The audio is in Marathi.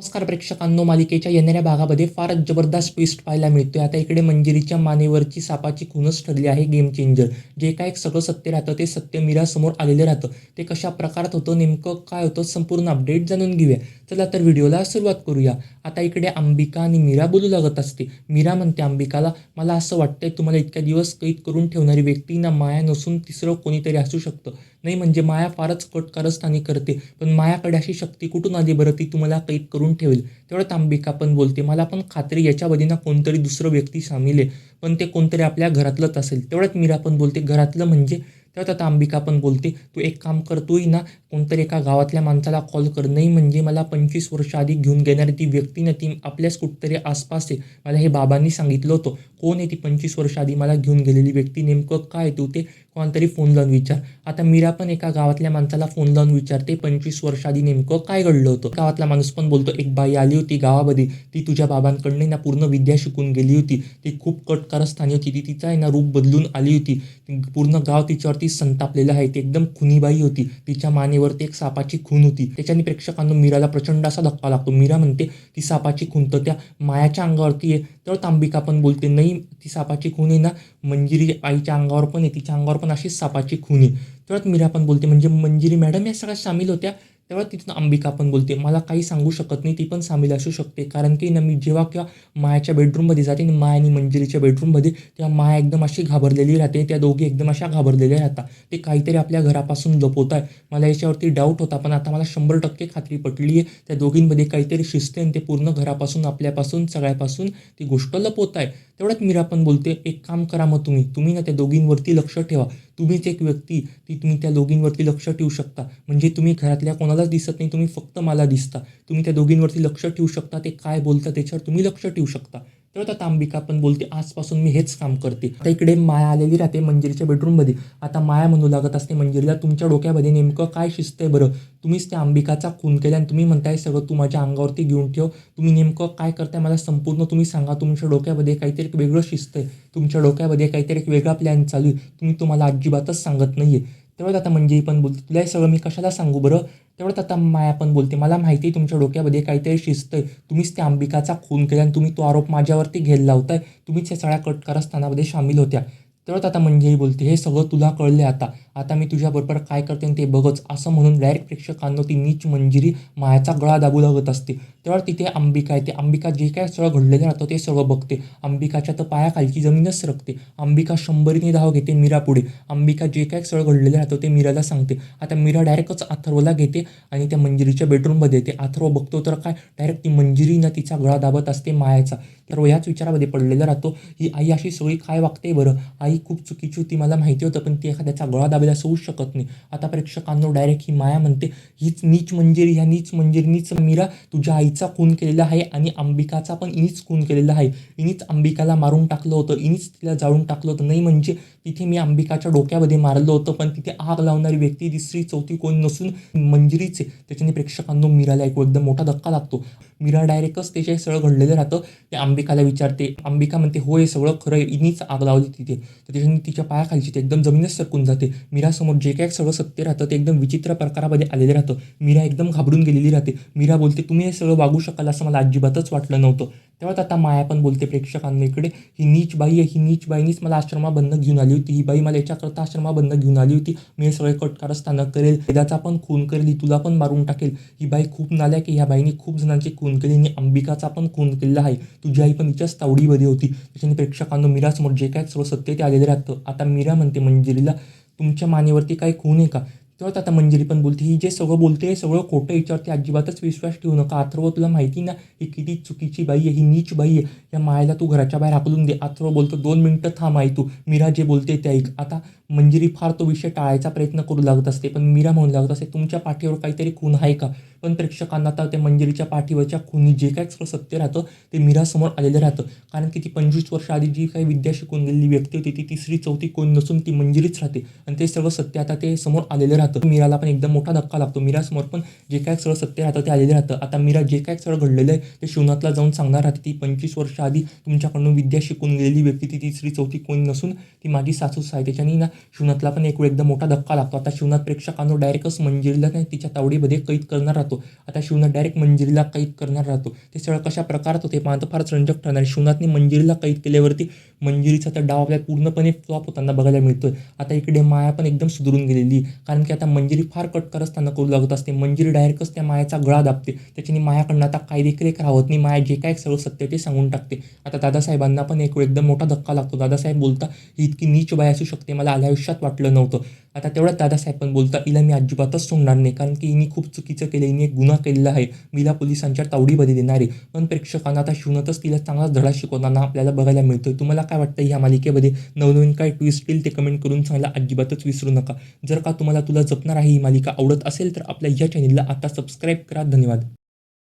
नमस्कार प्रेक्षकांनो मालिकेच्या येणाऱ्या भागामध्ये फारच जबरदस्त ट्विस्ट पाहायला मिळतो आता इकडे मंजिरीच्या मानेवरची सापाची खूनच ठरली आहे गेम चेंजर जे काय सगळं सत्य राहतं ते सत्य मीरासमोर आलेलं राहतं. ते कशा प्रकारात होतं नेमकं काय होतं संपूर्ण अपडेट जाणून घेऊया. चला तर व्हिडिओला सुरुवात करूया. आता इकडे अंबिका आणि मीरा बोलू लागत असते. मीरा म्हणते अंबिकाला मला असं वाटतंय तुम्हाला इतक्या दिवस कैद करून ठेवणारी व्यक्ती ना माया नसून तिसरं कोणीतरी असू शकतं. नाही म्हणजे माया फारच कट कारस्थानी करते. पण मायाकडे अशी शक्ती कुठून आली बरं? ती तुम्हाला कैद करून ठेवेल. तेवढ्यात अंबिका पण बोलते. मला पण खात्री याच्यामध्ये ना कोणतरी दुसरं व्यक्ती सामील आहे. पण ते कोणतरी आपल्या घरातलंच असेल. तेवढ्यात मीरा पण बोलते. घरातलं म्हणजे? तेव्हा आता अंबिका पण बोलते. तू एक काम कर तूही ना कोणतरी एका गावातल्या माणसाला कॉल कर. नाही म्हणजे मला पंचवीस वर्ष आधी घेऊन घेणारी ती व्यक्ती ना ती आपल्याच कुठतरी आसपास आहे. मला हे बाबांनी सांगितलं होतं. कोण आहे ती पंचवीस वर्ष आधी मला घेऊन गेलेली व्यक्ती? नेमकं काय तू? ते कोणतरी फोन लावून विचार. आता मीरा पण एका गावातल्या माणसाला फोन लावून विचारते पंचवीस वर्ष आधी नेमकं काय घडलं होतं? गावातला माणूस पण बोलतो एक बाई आली होती गावामध्ये ती तुझ्या बाबांकडनं ना पूर्ण विद्या शिकून गेली होती. ती खूप कटकारस्थानी होती. ती तिचा आहे ना रूप बदलून आली होती. पूर्ण गाव तिच्यावरती संतापलेलं आहे. ती एकदम खुनीबाई होती. तिच्या मानेवरती एक सापाची खून होती. त्याच्याने प्रेक्षकांना मीराला प्रचंड असा धक्का लागतो. मीरा म्हणते ती सापाची खून तर त्या मायाच्या अंगावरती आहे. तर तांबिका पण बोलते नाही ती सापाची खून आहे ना मंजिरी आईच्या अंगावर पण आहे तिच्या अंगावर पण अशीच सापाची खून आहे. तेव्हाच मीरा पण बोलते म्हणजे मंजिरी मॅडम या सगळ्यात सामील होत्या. तेव्हा तिथून अंबिका पण बोलते मला काही सांगू शकत नाही ती पण सामील असू शकते. कारण की ना मी जेव्हा किंवा मायाच्या बेडरूममध्ये जाते आणि माया आणि मंजिरीच्या बेडरूममध्ये तेव्हा माया एकदम अशी घाबरलेली राहते त्या दोघी एकदम अशा घाबरलेल्या राहतात. ते काहीतरी आपल्या घरापासून लपवत आहे मला याच्यावरती डाऊट होता पण आता मला शंभर टक्के खात्री पटली आहे. त्या दोघींमध्ये काहीतरी शिस्त आहे आणि ते पूर्ण घरापासून आपल्यापासून सगळ्यापासून ती गोष्ट लपवत आहे तेवढ्यात मीरा पण बोलते एक काम करा मग तुम्ही. तुम्ही ना त्या दोघींवरती लक्ष ठेवा. तुम्हीच एक व्यक्ती ती तुम्ही त्या दोघींवरती लक्ष ठेवू शकता. म्हणजे तुम्ही घरातल्या कोणालाच दिसत नाही तुम्ही फक्त मला दिसता. तुम्ही त्या दोघींवरती लक्ष ठेवू शकता ते काय बोलता त्याच्यावर तुम्ही लक्ष ठेवू शकता. तेव्हा आता अंबिका पण बोलते आजपासून मी हेच काम करते. आता इकडे माया आलेली राहते मंजिरीच्या बेडरूममध्ये आता माया म्हणू लागत असते मंजिरीला तुमच्या डोक्यामध्ये नेमकं काय शिस्त आहे बरं? तुम्हीच त्या अंबिकाचा खून केला आणि तुम्ही म्हणताय सगळं तू माझ्या अंगावरती घेऊन ठेव. तुम्ही नेमकं काय करताय मला संपूर्ण तुम्ही सांगा. तुमच्या डोक्यामध्ये काहीतरी एक वेगळं शिस्त आहे. तुमच्या डोक्यामध्ये काहीतरी एक वेगळा प्लॅन चालू आहे. तुम्ही तुम्हाला अजिबातच सांगत नाही आहे तेव्हा आता मंजिरी पण बोलते तुला हे सगळं मी कशाला सांगू बरं? तेवढं आता माय आपण बोलते. मला माहिती आहे तुमच्या डोक्यामध्ये काहीतरी शिस्त आहे तुम्हीच त्या अंबिकाचा खून केला आणि तुम्ही तो आरोप माझ्यावरती घ्यायला लावताय. तुम्हीच या सगळ्या कटकारस्थानामध्ये सामील होत्या. तेवढं आता मंजिरी बोलते. हे सगळं तुला कळले आता. आता मी तुझ्याबरोबर काय करते आणि ते बघच. असं म्हणून डायरेक्ट प्रेक्षकांना ती नीच मंजिरी मायाचा गळा दाबू लागत असते. तेव्हा तिथे अंबिका येते. अंबिका जे काय सगळं घडलेलं राहतं ते सर्व बघते. अंबिकाच्या तर पायाखालची जमीनच सरकते. अंबिका शंभरीने धाव घेते मीरा पुढे अंबिका जे काय सगळं घडलेलं राहतं ते मीराला सांगते. आता मीरा डायरेक्टच अथर्वला घेते आणि त्या मंजिरीच्या बेडरूममध्ये येते. अथर्व बघतो तर काय? डायरेक्ट ती मंजिरी ना तिचा गळा दाबत असते मायाचा. तर ह्याच विचारामध्ये पडलेला राहतो ही आई अशी सगळी काय वागते बरं? आई खूप चुकीची होती मला माहिती होतं पण ती एखाद्याचा गळा दाबायला होऊ शकत नाही. आता प्रेक्षकांनो डायरेक्ट ही माया म्हणते हीच नीच मंजिरी ह्या नीच मंजिरीनीच मीरा तुझ्या आईचा खून केलेला आहे आणि अंबिकाचा पण इनीच खून केलेला आहे. इनीच अंबिकाला मारून टाकलं होतं इनीच तिला जाळून टाकलं होतं. नाही म्हणजे तिथे मी अंबिकाच्या डोक्यामध्ये मारलं होतं पण तिथे आग लावणारी व्यक्ती तिसरी चौथी कोण नसून मंजिरीचे त्याच्याने प्रेक्षकांनो मीराला एक एकदम मोठा धक्का लागतो. मीरा डायरेक्टच त्याच्या सगळं घडलेलं राहतं. ते अंबिकाला विचारते अंबिका म्हणते हो हे सगळं खरं आहे. इनीच आग लावली तिथे. तर त्याच्याने तिच्या पायाखालची ते एकदम जमीनच सरकून जाते. मीरासमोर जे काय सगळं सत्य राहतं ते एकदम विचित्र प्रकारामध्ये आलेलं राहतं. मीरा एकदम घाबरून गेलेली राहते. मीरा बोलते तुम्ही हे सगळं वागू शकाल असं मला अजिबातच वाटलं नव्हतं. तेव्हा आता माया पण बोलते प्रेक्षकांना इकडे ही नीच बाई आहे ही नीच बाईनीच मला आश्रमाबंद घेऊन आली होती. ही बाई मला याच्याकरता आश्रमाबंद घेऊन आली होती. मी हे सगळे कटकारस्थानं करेल वेदाचा पण खून करेल ही तुला पण मारून टाकेल. ही बाई खूप नाल्या की ह्या बाईने खूप जणांची खून केली आणि अंबिकाचा पण खून केलेला आहे. तुझी आई पण हिच्याच तावडीमध्ये होती. त्याच्याने प्रेक्षकांना मीरासमोर जे काय सर्व सत्य ते आलेलं राहतं. आता मीरा म्हणते मंजिरीला तुमच्या मानेवरती काही खून आहे का? तेव्हा आता मंजिरी पण बोलते. ही जे सगळं बोलते हे सगळं खोटं याच्यावरती अजिबातच विश्वास ठेवू नका. अथर्व तुला माहिती ना ही किती चुकीची बाई आहे ही नीच बाई आहे. या मायला तू घराच्या बाहेर हाकलून दे. अथर्व बोलतो दोन मिनटं थांब आई तू. मीरा जे बोलते ते ऐक. आता मंजिरी फार तो विषय टाळायचा प्रयत्न करू लागत असते पण मीरा म्हणू लागत असते तुमच्या पाठीवर काहीतरी खून आहे का? पण प्रेक्षकांना आता त्या मंजिरीच्या पाठीवरच्या खुनी जे काय सगळं सत्य राहतं ते मीरासमोर आलेलं राहतं. कारण की ती पंचवीस वर्ष आधी जी काही विद्या शिकून गेलेली व्यक्ती होती ती तिसरी चौथी कोण नसून ती मंजिरीच राहते. आणि ते सर्व सत्य आता ते समोर आलेलं राहतं. मीराला पण एकदम मोठा धक्का लागतो. मीरासमोर पण जे काय सगळं सत्य राहतं ते आलेलं राहतं. आता मीरा जे काय सगळं घडलेलं आहे ते शिवनाथला जाऊन सांगणार राहते. ती पंचवीस वर्ष आधी तुमच्याकडून विद्या शिकून गेलेली व्यक्ती ती तिसरी चौथी कोण नसून ती माझी सासूस आहे त्याच्यानी ना शिवनाथला पण एक वेळ एकदम मोठा धक्का लागतो. आता शिवनाथ प्रेक्षकांनो डायरेक्टच मंजिरीला नाही तिच्या तावडीमध्ये कैद करणार राहतो. आता शिवनाथ डायरेक्ट मंजिरीला कैद करणार राहतो. ते सगळं कशा प्रकारात होते पाहतं फारच रंजक ठरणार. शिवनाथने मंजिरीला कैद केल्यावरती मंजिरीचा तर डाव आपल्याला पूर्णपणे फ्लॉप होताना बघायला मिळतोय. आता इकडे माया पण एकदम सुधरून गेलेली. कारण की आता मंजिरी फार कटकर असताना करू लागत असते. मंजिरी डायरेक्टच त्या मायाचा गळा दाबते. त्याच्याने मायाकडनं आता काय देखरेख राहत नाही. माया जे काय सगळं सत्य ते सांगून टाकते. आता दादासाहेबांना पण एक वेळ एकदम मोठा धक्का लागतो. दादासाहेब बोलता ही इतकी नीच बाय असू शकते. मला आल्या आयुष्यात वाटलं नव्हतं. आता तेवढ्यात दादासाहेब पण बोलता हिला मी अजिबातच सोडणार नाही कारण की हिने खूप चुकीचं केलं हिने एक गुन्हा केलेला आहे. मीला पोलिसांच्या तावडीमध्ये देणार आहे. पण प्रेक्षकांना आता शिवनाथच तिला चांगलाच धडा शिकवताना आपल्याला बघायला मिळतोय. तुम्हाला काय वाटतं ह्या मालिकेमध्ये? नवनवीन काय ट्विस्ट येईल ते कमेंट करून सांगायला अजिबातच विसरू नका. जर का तुम्हाला तुला जपणार आहे ही मालिका आवडत असेल तर आपल्या या चॅनलला आता सबस्क्राईब करा. धन्यवाद.